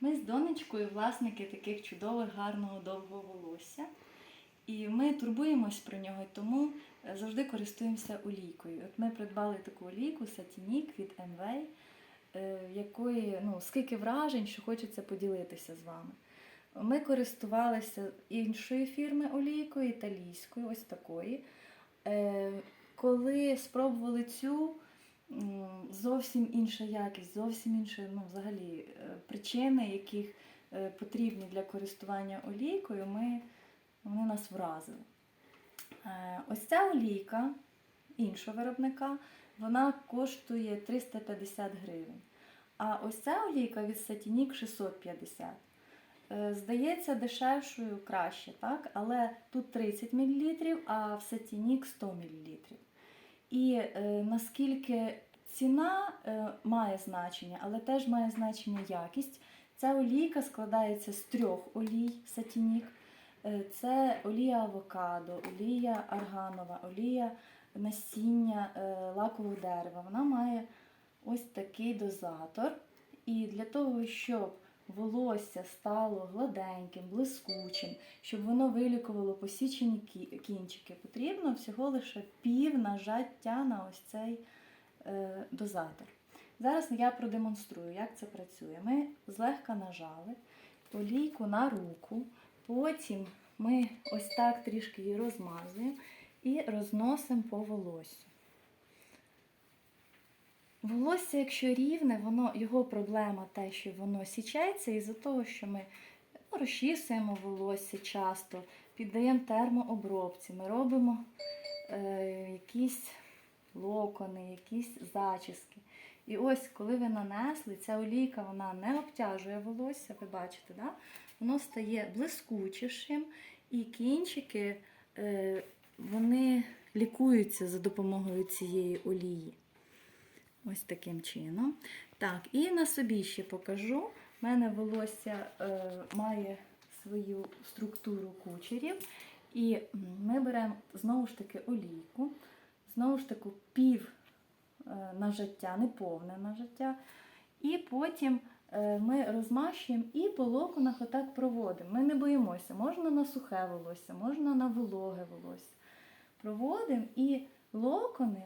Ми з донечкою власники таких чудових, гарного, довгого волосся. І ми турбуємось про нього, тому е, завжди користуємося олійкою. От ми придбали таку олійку Сатінік від MV, е, якої ну, скільки вражень, що хочеться поділитися з вами. Ми користувалися іншої фірми олійкою, італійською, ось такої. Е, Коли спробували цю, зовсім інша якість, зовсім інші ну, взагалі, е, причини, яких е, потрібні для користування олійкою, ми, вони нас вразили. Е, Ось ця олійка іншого виробника, вона коштує 350 гривень. А ось ця олійка від Сатінік 650. Е, Здається, дешевшою краще, так? але тут 30 мл, а в Сатінік 100 мл. І е, наскільки ціна е, має значення, але теж має значення якість. Ця олійка складається з трьох олій Сатінік. Е, Це олія авокадо, олія арганова, олія насіння лакового дерева. Вона має ось такий дозатор. І для того, щоб волосся стало гладеньким, блискучим, щоб воно вилікувало посічені кінчики, потрібно всього лише пів нажаття на ось цей е, дозатор. Зараз я продемонструю, як це працює. Ми злегка нажали олійку на руку, потім ми ось так трішки її розмазуємо і розносимо по волосю. Волосся, якщо рівне, воно, його проблема те, що воно січається із-за того, що ми ну, розчісуємо волосся часто, піддаємо термообробці, ми робимо е, якісь локони, якісь зачіски. І ось, коли ви нанесли, ця олійка вона не обтяжує волосся, ви бачите, да? воно стає блискучішим, і кінчики е, вони лікуються за допомогою цієї олії. Ось таким чином. Так, і на собі ще покажу. У мене волосся е, має свою структуру кучерів. І ми беремо знову ж таки олійку, знову ж таки пів е, нажаття, не повне нажаття. І потім е, ми розмащуємо і по локонах отак проводимо. Ми не боїмося, можна на сухе волосся, можна на вологе волосся. Проводимо і локони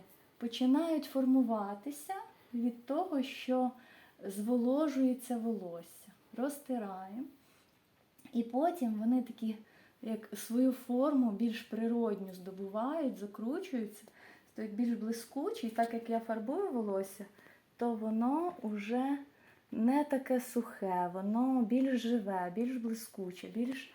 починають формуватися від того, що зволожується волосся. Розтираємо. І потім вони такі, як свою форму більш природню здобувають, закручуються, стають більш блискучі. І так як я фарбую волосся, то воно вже не таке сухе, воно більш живе, більш блискуче, більш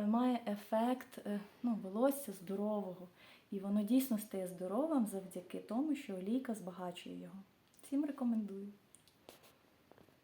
має ефект е, ну, волосся здорового. І воно дійсно стає здоровим завдяки тому, що олійка збагачує його. Всім рекомендую.